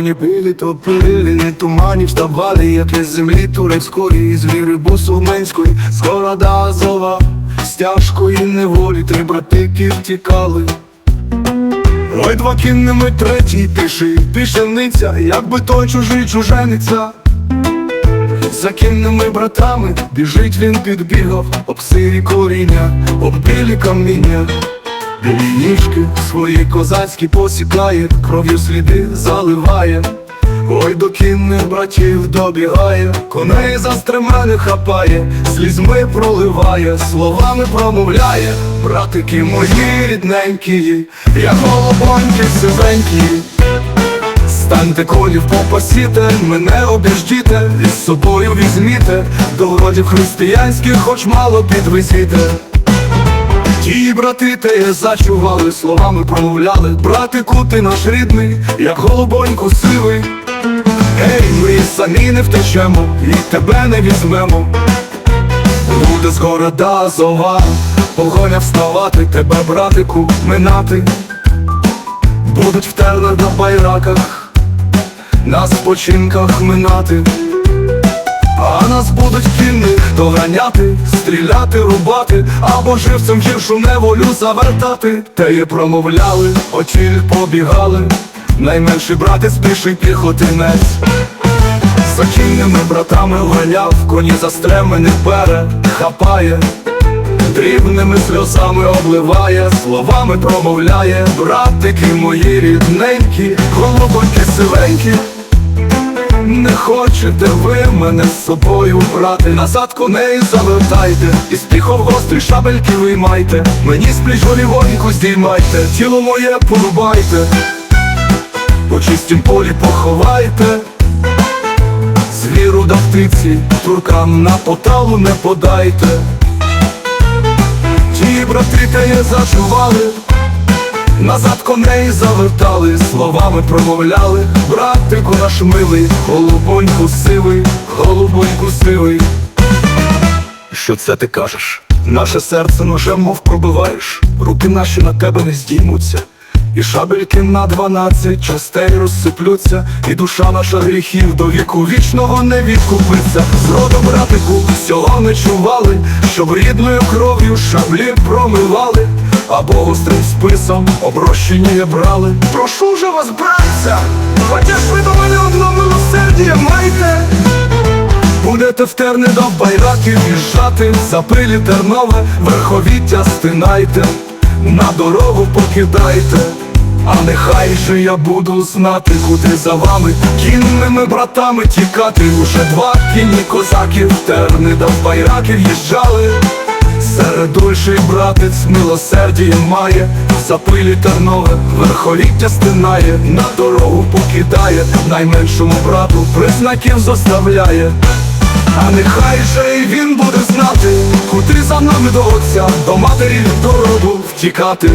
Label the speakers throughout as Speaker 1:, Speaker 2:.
Speaker 1: Червоні білі топили, не тумані вставали, як із землі турецької, з віри бусурменської, з города Азова, з тяжкої неволі три братики втікали. Ой, два кінними третій піший, пішениця, якби той чужий чужениця. За кінними братами біжить він підбігав, об сирі коріння, об білі каміння. Білі свої козацькі посікає, кров'ю сліди заливає. Ой, до кінних братів добігає, коней за стремени хапає, слізьми проливає, словами промовляє, братики мої рідненькі, я голубонькі сивенькі. Станьте колів попасіте, мене обіждіте, із собою візьміте, до родів християнських хоч мало підвезіте. Ті брати те зачували, словами промовляли, братику, ти наш рідний, як голубонько сивий. Ей, ми самі не втечемо, і тебе не візьмемо. Буде з города зова, погоня вставати, тебе, братику, минати. Будуть в терлах на байраках, на спочинках минати. А нас будуть кінних доганяти, стріляти, рубати, або живцем гіршу неволю завертати. Те й промовляли, очі побігали, найменший братець піший піхотинець. За кінними братами ганяв, коні застремених бере, хапає, дрібними сльозами обливає, словами промовляє, братики мої рідненькі, голубоньки сивенькі. Не хочете ви мене з собою брати, назад коней завертайте, із піхов гострі шабельки виймайте, мені з пліч голівоньку здіймайте, тіло моє порубайте, по чистім полі поховайте, звіру да птиці, туркам на поталу не подайте. Ті брати теє зачували, Назад коней завертали, словами промовляли, братику наш милий, голубоньку сивий, голубоньку сивий. Що це ти кажеш? Наше серце ножем мов пробиваєш, руки наші на тебе не здіймуться, і шабельки на дванадцять частей розсиплються, і душа наша гріхів до віку вічного не відкупиться. Зроду, братику, всього не чували, щоб рідною кров'ю шаблі промивали. Або гострим списом оброщення брали. Прошу же вас, братця, хоча ж ви до мене одно милосердя майте. Будете в терни до байраків в'їжджати Запилі тернове, верховіття стинайте На дорогу покидайте. А нехай же я буду знати, куди за вами кінними братами тікати. Уже два кінні козаки в терни да в байраки в'їжджали Серед душі братець милосердіє має, за запилі тернове верхоліття стинає, на дорогу покидає, найменшому брату признаків заставляє. А нехай же й він буде знати, куди за нами до отця, до матері до роду втікати.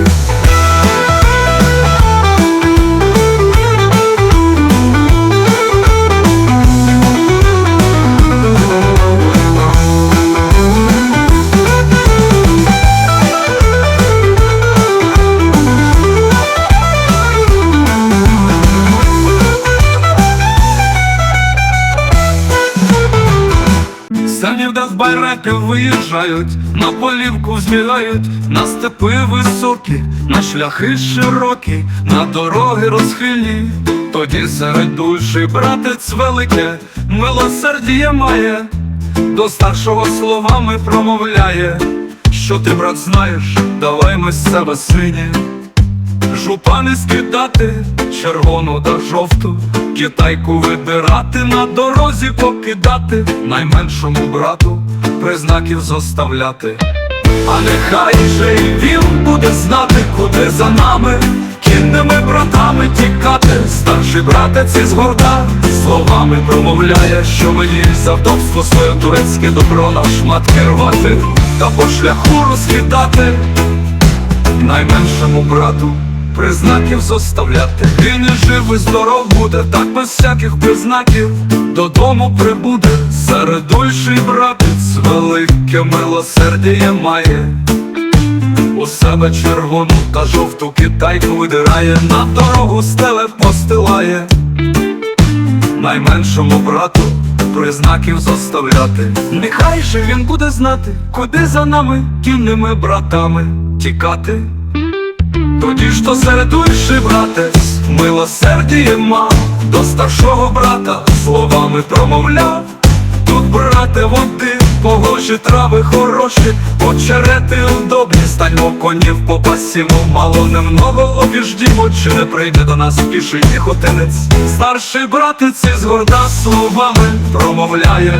Speaker 2: Полівку на степи високі, на шляхи широкі, на дороги розхилі. Тоді серед душі братець велике, милосердіє має, до старшого словами промовляє, що ти, брат, знаєш, давай ми з себе сині. Жупани скидати, червону та жовту, китайку видирати, на дорозі покидати, найменшому брату признаків заставляти. А нехай же й він буде знати, куди за нами, кінними братами тікати. Старший братець із горда словами промовляє, що мені за вдовство своє турецьке добро на шматки рвати, та по шляху розкидати. Найменшому брату признаків заставляти І не живий, здоров буде, так без всяких признаків. Додому прибуде серед дульший братець Велике милосердіє має У себе червону та жовту китайку видирає На дорогу стеле постилає найменшому брату признаків заставляти. Нехай же він буде знати, куди за нами, кінними братами тікати. Тоді ж то середуйши, братець, милосердіє мав до старшого брата словами промовляв. Тут, брате, води, погожі трави хороші, очерети удобні, стальмо конів попасімо, мало немного обіждімо, чи не прийде до нас піший піхотинець. Старший братець із горда словами промовляє,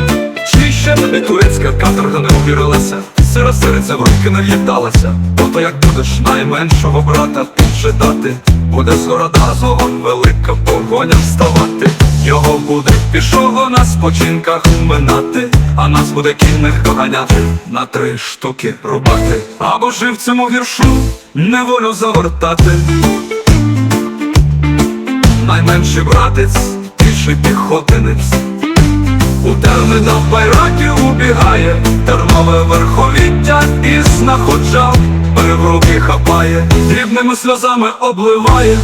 Speaker 2: чи ще тобі турецька каторга не увірилася, сира сириця в руки не в'їдалася, Ото як будеш найменшого брата піджидати, буде з города зова велика погоня вставати. Його буде пішого на спочинках минати, а нас буде кінних доганяти, на три штуки рубати, або живцем у віршу неволю завертати. Найменший братець, піший піхотинець. У термина байраків убігає, тернове верховіття і знаходжав, в руки хапає, дрібними сльозами обливає.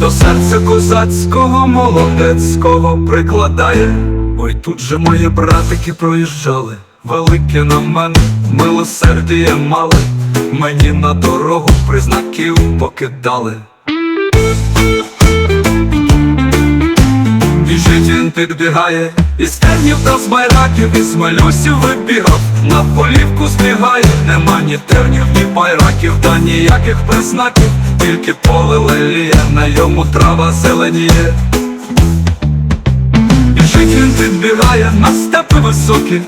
Speaker 2: До серця козацького молодецького прикладає. Ой, тут же мої братики проїжджали, великі на мене, милосердіє мали, мені на дорогу признаків покидали. Підбігає, із тернів та з байраків, із малюсів вибігав, на полівку збігає, нема ні тернів, ні байраків, та ніяких признаків, тільки поле леліє, на йому трава зеленіє. Біжить він підбігає на степи високі,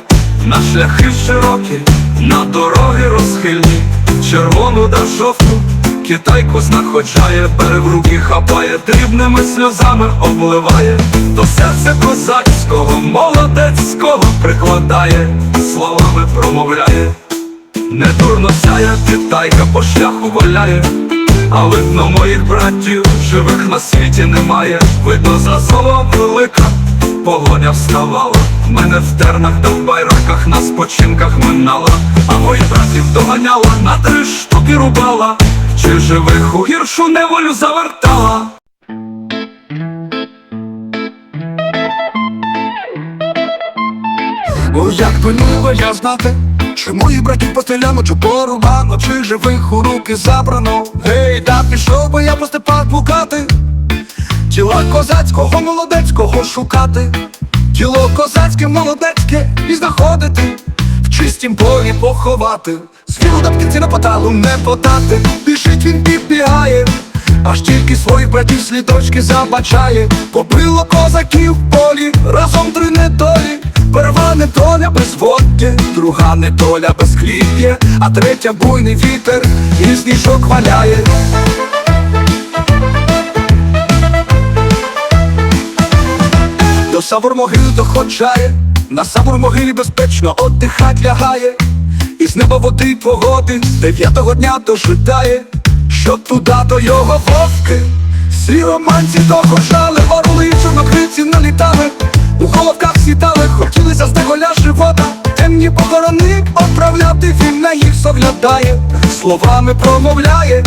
Speaker 2: на шляхи широкі, на дороги розхильні, червону та жовту, китайку знаходжає, бере в руки хапає, дрібними сльозами обливає, до серця козацького, молодецького прикладає, словами промовляє. Не дурно сяє, китайка по шляху валяє, а видно моїх братів живих на світі немає. Видно зазова велика, погоня вставала, мене в тернах та в байраках на спочинках минала, а моїх братів доганяла, на три штуки рубала, чи живих у гіршу неволю завертала.
Speaker 1: О, як любо я знати, чи моїх братів постеляно, чи порубано, чи живих у руки забрано. Гей, да пішов би я по степах блукати, тіла козацького молодецького шукати, тіло козацьке молодецьке і знаходити, в чистім поховати, Свілу на птиці на поталу не подати, біжить він підбігає. Аж тільки своїх братів слідочки забачає, побило козаків в полі, разом три недолі. Перва недоля без водки, друга недоля без хліб'я, а третя буйний вітер і сніжок валяє. До савор доходжає, на савор могилі безпечно отдихать лягає, і з неба води погоди дев'ятого дня дожидає, що туди до його вовки. Всі романці доходжали, орли і чорнокриці налітали, у головках сідали, хотілися з неголя живота, темні похорони отправляти, він на їх соглядає, словами промовляє.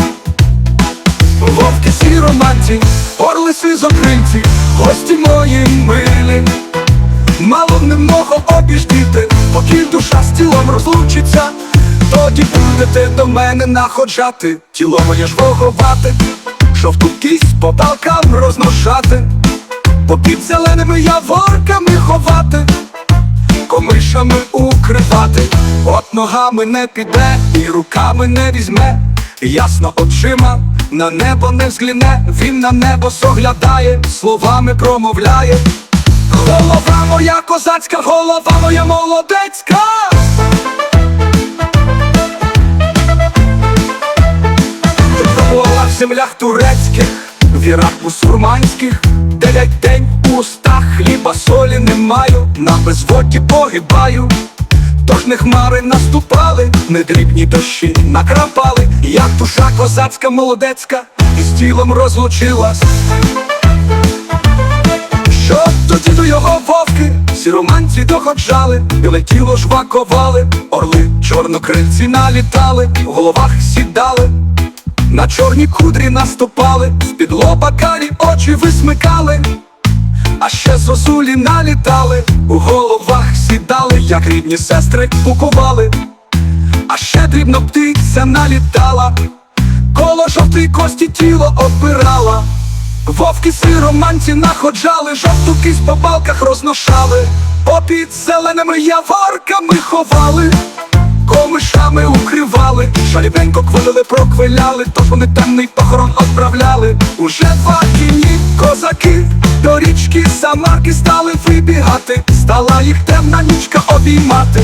Speaker 1: Вовки сі романці, орли сизокринці, гості мої милі. Мало немного обіждіти, поки душа з тілом розлучиться, тоді будете до мене находжати, тіло моє ж вогувати, жовту кість по балкам розношати, попід зеленими яворками ховати, комишами укривати, от ногами не піде і руками не візьме, ясно очима на небо не взгляне, він на небо соглядає, словами промовляє. Голова моя козацька, голова моя молодецька. Була в землях турецьких, в вірах мусульманських, дев'ять день у устах хліба солі не маю, на безводі погибаю. Тож не хмари наступали, не дрібні дощі накрапали, як душа козацька молодецька із тілом розлучилась. Тоді до його вовки, всі романці доходжали, і летіло жвакували, орли чорнокрильці налітали, в головах сідали,
Speaker 2: на чорні кудрі наступали, з-під лоба карі очі висмикали, а ще зозулі налітали, у головах сідали, як рідні сестри кукували, а ще дрібно птиця налітала, коло жовтої кості тіло обпирала. Вовки сироманці находжали, жовту кість по балках розношали, попід зеленими яворками ховали, комишами укривали, шалібенько квилили, проквиляли, тож вони темний похорон отправляли. Уже два кінні козаки до річки Самарки стали вибігати, стала їх темна нічка обіймати.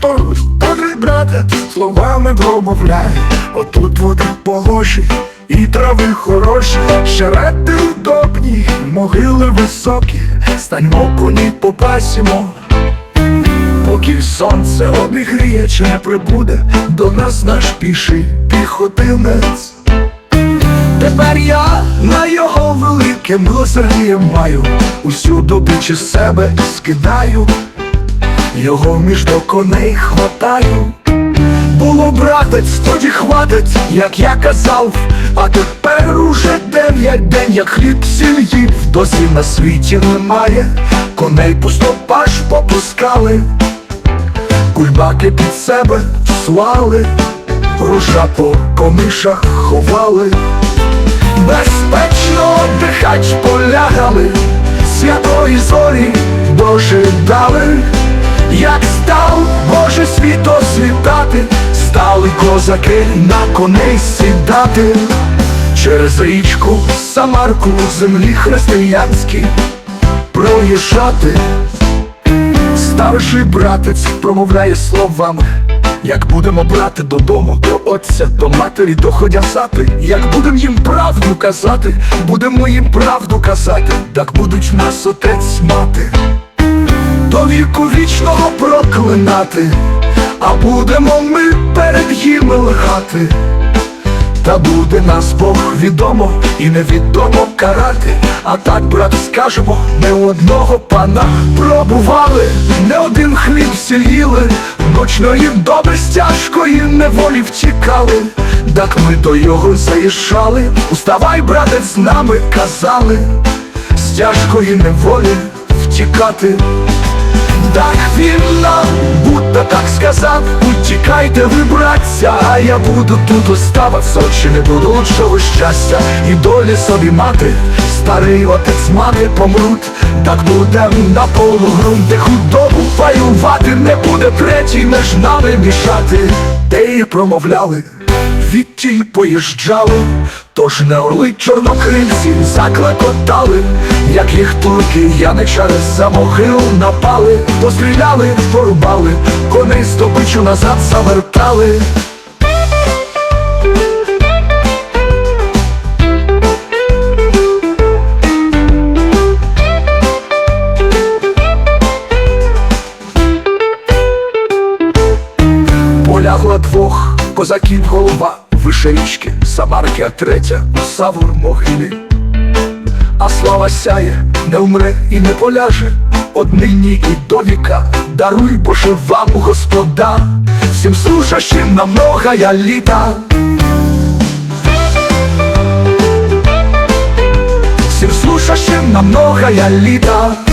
Speaker 1: Що, тоді, брате, словами промовляй. Отут води погожі і трави хороші, Щерети удобні, могили високі, Станьмо коні попасімо. Поки сонце обігріє, чи не прибуде До нас наш піший піхотинець. Тепер я на його велике милосердіє маю. Усю добичу себе скидаю його між до коней хватаю. Було братець, тоді хватить, як я казав, а тепер уже дев'ять день, як хліб сіль їв, досі на світі немає, коней пустопаш попускали, кульбаки під себе слали, руша по комишах ховали, безпечно дихать полягали, святої зорі дожидали. Як став Боже світо світати, стали козаки на коней сідати, через річку Самарку землі християнські проїжджати. Старший братець промовляє словами, як будемо брати додому, до отця, до матері, до ходясати, як будем їм правду казати, будемо їм правду казати, так будуть нас отець мати до віку вічного проклинати, а будемо ми перед їм лгати, та буде нас Бог відомо і невідомо карати. А так, брат, скажемо, не одного пана пробували, не один хліб сіліли, ночної доби з тяжкої неволі втікали, так ми до його заїжджали, уставай, брате, з нами казали, з тяжкої неволі втікати. Будто так сказав Утікайте ви, братця, а я буду тут остава Сочі не буду лучшого щастя. І долі собі мати Старий отець мати помруть. Так будем на полугрунт Де худобу паювати Не буде третій між нами мішати Те і промовляли Відтіль поїжджали, тож не орли чорнокрильці закликотали, як їх турки яничари за могил напали, постріляли, порубали, коней здобичу назад завертали. Полягла двох козаків голова, вище річки, Самарки, а третя Савур могилі. А слава сяє, не вмре і не поляже, однині і до віка, даруй Боже вам, Господа, всім служащим на многая літа. Всім служащим на многая літа.